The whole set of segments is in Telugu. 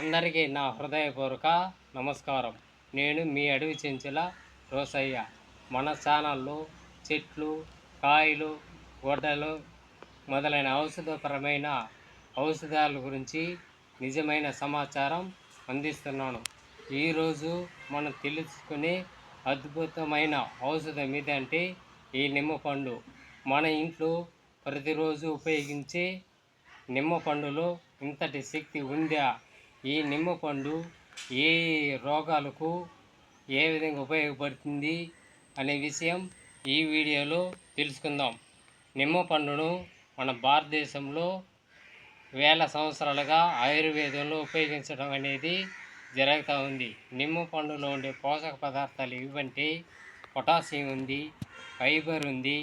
అందరికీ నా హృదయపూర్వక నమస్కారం. నేను మీ అడవి చెంచుల రోసయ్య. మన ఛానల్లో చెట్లు కాయలు గొడ్డలు మొదలైన ఔషధపరమైన ఔషధాల గురించి నిజమైన సమాచారం అందిస్తున్నాను. ఈరోజు మనం తెలుసుకునే అద్భుతమైన ఔషధం ఏదంటే ఈ నిమ్మ పండు. మన ఇంట్లో ప్రతిరోజు ఉపయోగించే నిమ్మ పండులో ఇంతటి శక్తి ఉందా? ఈ నిమ్మ పండు ఏ రోగాలకు ఏ విధంగా ఉపయోగపడుతుంది అనే విషయం ఈ వీడియోలో తెలుసుకుందాం. నిమ్మ పండును మన భారతదేశంలో వేల సంవత్సరాలుగా ఆయుర్వేదంలో ఉపయోగించడం అనేది జరుగుతూ ఉంది. నిమ్మ పండులో ఉండే పోషక పదార్థాలు ఇవంటే పొటాషియం ఉంది ఫైబర్ ఉంది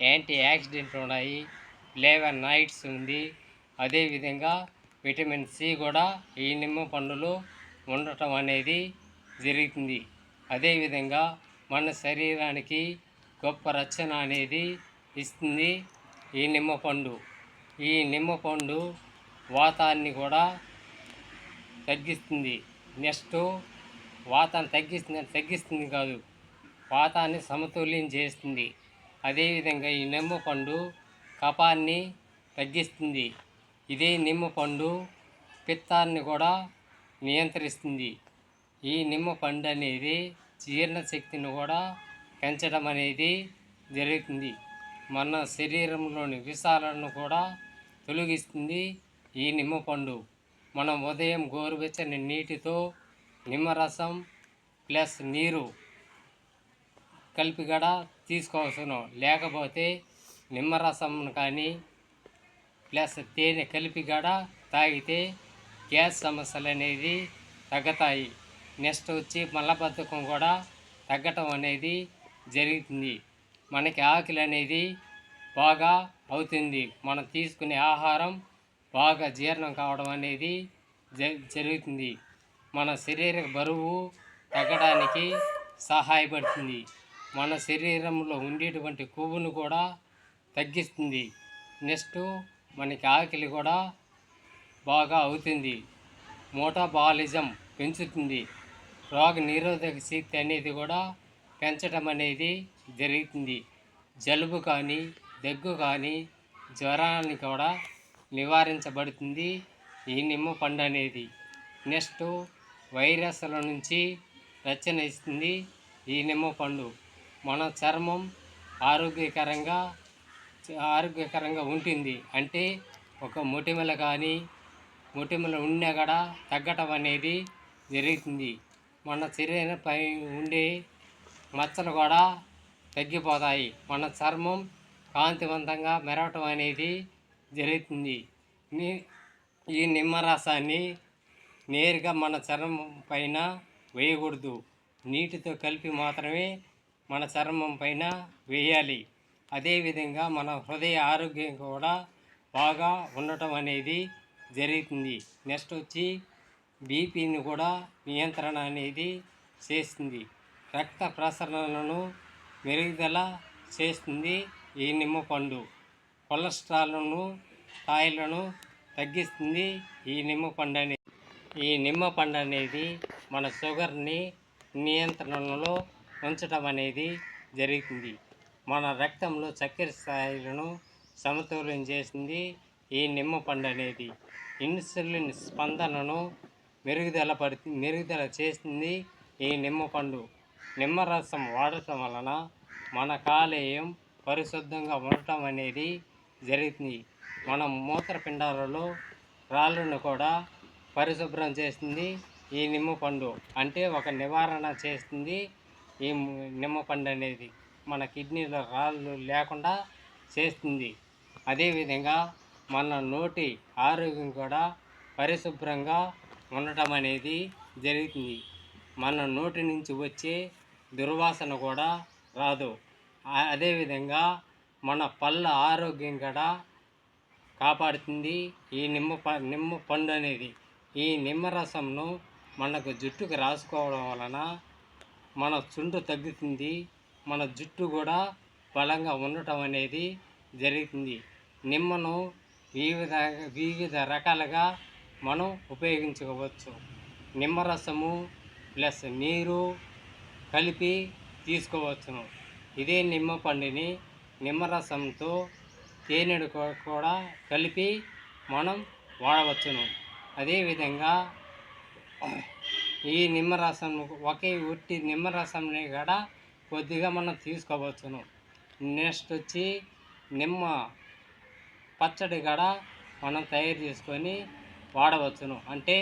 యాంటీ యాక్సిడెంట్ ఉన్నాయి ఫ్లేవనాయిడ్స్ ఉంది. అదేవిధంగా విటమిన్ సి కూడా ఈ నిమ్మ పండులో ఉండటం అనేది జరుగుతుంది అదేవిధంగా మన శరీరానికి గొప్ప రక్షణ అనేది ఇస్తుంది ఈ నిమ్మ పండు. ఈ నిమ్మ పండు వాతాన్ని కూడా తగ్గిస్తుంది. నెక్స్ట్ వాతాన్ని తగ్గిస్తుంది తగ్గిస్తుంది కాదు వాతాన్ని సమతుల్యం చేస్తుంది. అదేవిధంగా ఈ నిమ్మ పండు కపాన్ని తగ్గిస్తుంది. ఇదే నిమ్మ పండు పిత్తాన్ని కూడా నియంత్రిస్తుంది. ఈ నిమ్మ పండు అనేది జీర్ణశక్తిని కూడా పెంచడం అనేది జరుగుతుంది. మన శరీరంలోని విషాలను కూడా తొలగిస్తుంది ఈ నిమ్మ పండు. మనం ఉదయం గోరువెచ్చని నీటితో నిమ్మరసం ప్లస్ నీరు కలిపి కూడా తీసుకోవచ్చును లేకపోతే నిమ్మరసం కానీ ప్లస్ తేనె కలిపి కూడా తాగితే గ్యాస్ సమస్యలు అనేది తగ్గుతాయి. నెక్స్ట్ వచ్చి మలబద్ధకం కూడా తగ్గటం అనేది జరుగుతుంది. మనకి ఆకలి అనేది బాగా అవుతుంది. మనం తీసుకునే ఆహారం బాగా జీర్ణం కావడం అనేది జ- జరుగుతుంది. మన శరీర బరువు తగ్గడానికి సహాయపడుతుంది. మన శరీరంలో ఉండేటువంటి కొవ్వును కూడా తగ్గిస్తుంది. నెక్స్ట్ మనకి ఆకలి కూడా బాగా అవుతుంది. మోటాబాలిజం పెంచుతుంది. రోగ నిరోధక శక్తి అనేది కూడా పెంచడం అనేది జరుగుతుంది. జలుబు కానీ దగ్గు కానీ జ్వరాన్ని కూడా నివారించబడుతుంది ఈ నిమ్మ పండు అనేది. నెక్స్ట్ వైరస్ల నుంచి రక్షణ ఇస్తుంది ఈ నిమ్మ పండు. మన చర్మం ఆరోగ్యకరంగా ఆరోగ్యకరంగా ఉంటుంది. అంటే ఒక మొటిమల కానీ మొటిమల ఉన్నా కూడా తగ్గటం అనేది జరుగుతుంది. మన శరీరంపై ఉండే మచ్చలు కూడా తగ్గిపోతాయి. మన చర్మం కాంతివంతంగా మెరవటం అనేది జరుగుతుంది. ఈ నిమ్మరసాన్ని నేరుగా మన చర్మం పైన వేయకూడదు. నీటితో కలిపి మాత్రమే మన చర్మం పైన వేయాలి. అదేవిధంగా మన హృదయ ఆరోగ్యం కూడా బాగా ఉండటం అనేది జరుగుతుంది. నెక్స్ట్ వచ్చి బీపీని కూడా నియంత్రణ అనేది చేస్తుంది. రక్త ప్రసరణను మెరుగుదల చేస్తుంది ఈ నిమ్మ పండు. కొలెస్ట్రాల్ను స్థాయిలను తగ్గిస్తుంది ఈ నిమ్మ పండు అనేది ఈ నిమ్మ పండు అనేది మన షుగర్ని నియంత్రణలో ఉంచడం అనేది జరుగుతుంది. మన రక్తంలో చక్కెర స్థాయిలను సమతుల్యం చేసింది ఈ నిమ్మ పండు అనేది. ఇన్సులిన్ స్పందనను మెరుగుదల పడుతుంది మెరుగుదల చేస్తుంది ఈ నిమ్మ పండు. నిమ్మరసం వాడటం వలన మన కాలేయం పరిశుద్ధంగా ఉండటం అనేది జరుగుతుంది మన మూత్రపిండాలలో రాళ్ళను కూడా పరిశుభ్రం చేస్తుంది ఈ నిమ్మ పండు. అంటే ఒక నివారణ చేస్తుంది ఈ నిమ్మ పండు అనేది. మన కిడ్నీలో రాళ్ళు లేకుండా చేస్తుంది. అదేవిధంగా మన నోటి ఆరోగ్యం కూడా పరిశుభ్రంగా ఉండటం అనేది జరుగుతుంది. మన నోటి నుంచి వచ్చే దుర్వాసన కూడా రాదు. అదేవిధంగా మన పళ్ళ ఆరోగ్యం కూడా కాపాడుతుంది. ఈ నిమ్మ ప నిమ్మ పండు అనేది ఈ నిమ్మరసంను మనకు జుట్టుకు రాసుకోవడం వలన మన చుండు తగ్గుతుంది. మన జుట్టు కూడా బలంగా ఉండటం అనేది జరుగుతుంది. నిమ్మను వివిధ వివిధ రకాలుగా మనం ఉపయోగించుకోవచ్చు. నిమ్మరసము ప్లస్ నీరు కలిపి తీసుకోవచ్చును. ఇదే నిమ్మ పండుని నిమ్మరసంతో తేనెడు కూడా కలిపి మనం వాడవచ్చును. అదేవిధంగా ఈ నిమ్మరసం ఒకే ఉట్టి నిమ్మరసంని కూడా కొద్దిగా మనం తీసుకోవచ్చును. నెక్స్ట్ వచ్చి నిమ్మ పచ్చడి కూడా మనం తయారు చేసుకొని వాడవచ్చును. అంటే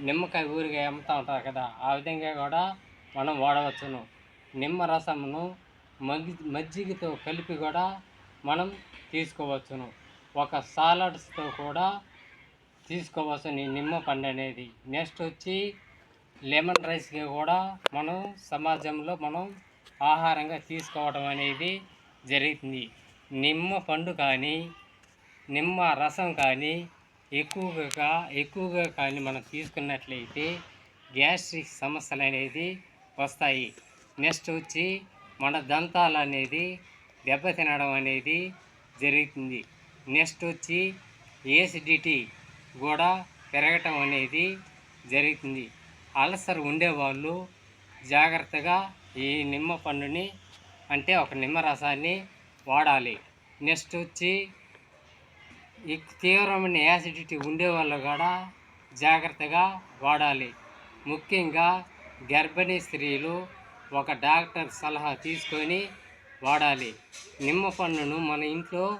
నిమ్మకాయ ఊరిగా అమ్ముతూ ఉంటారు కదా ఆ విధంగా కూడా మనం వాడవచ్చును. నిమ్మ రసమును మజ్జిగతో కలిపి కూడా మనం తీసుకోవచ్చును. ఒక సాలడ్స్తో కూడా తీసుకోవచ్చును ఈ నిమ్మ పండు అనేది. నెక్స్ట్ వచ్చి లెమన్ రైస్కి కూడా మనం సమాజంలో మనం ఆహారంగా తీసుకోవడం అనేది జరుగుతుంది. నిమ్మ పండు కానీ నిమ్మ రసం కానీ ఎక్కువగా ఎక్కువగా కానీ మనం తీసుకున్నట్లయితే గ్యాస్ట్రిక్ సమస్యలు అనేది వస్తాయి. నెక్స్ట్ వచ్చి మన దంతాలు అనేది దెబ్బతినడం అనేది జరుగుతుంది. నెక్స్ట్ వచ్చి ఏసిడిటీ కూడా పెరగటం అనేది జరుగుతుంది. అల్సర్ ఉండేవాళ్ళు జాగ్రత్తగా ఈ నిమ్మ పండుని అంటే ఒక నిమ్మ రసాన్ని వాడాలి. నెక్స్ట్ వచ్చి ఈ తీవ్రమైన యాసిడిటీ ఉండే వాళ్ళు కూడా జాగ్రత్తగా వాడాలి. ముఖ్యంగా గర్భిణీ స్త్రీలు ఒక డాక్టర్ సలహా తీసుకొని వాడాలి. నిమ్మ పండును మన ఇంట్లో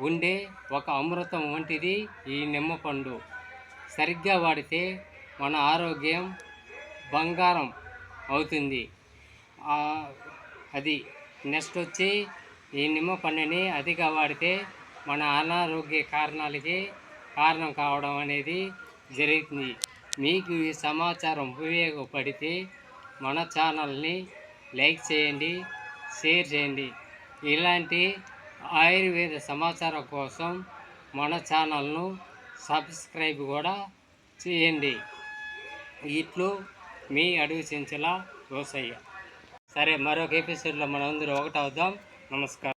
ఉండే ఒక అమృతం వంటిది ఈ నిమ్మ పండు. సరిగ్గా వాడితే మన ఆరోగ్యం బంగారం అవుతుంది. అది నెక్స్ట్ వచ్చి ఈ నిమ్మ పండుని అతిగా వాడితే మన అనారోగ్య కారణాలకి కారణం కావడం అనేది జరుగుతుంది. మీకు ఈ సమాచారం ఉపయోగపడితే మన ఛానల్ని లైక్ చేయండి షేర్ చేయండి. ఇలాంటి ఆయుర్వేద సమాచారం కోసం మన ఛానల్ను సబ్స్క్రైబ్ కూడా చేయండి. ఇట్లు మీ అడుగు చెంచల రోసయ్య సరే మరొక ఎపిసోడ్లో మనం అందరూ ఒకటవుదాం నమస్కారం.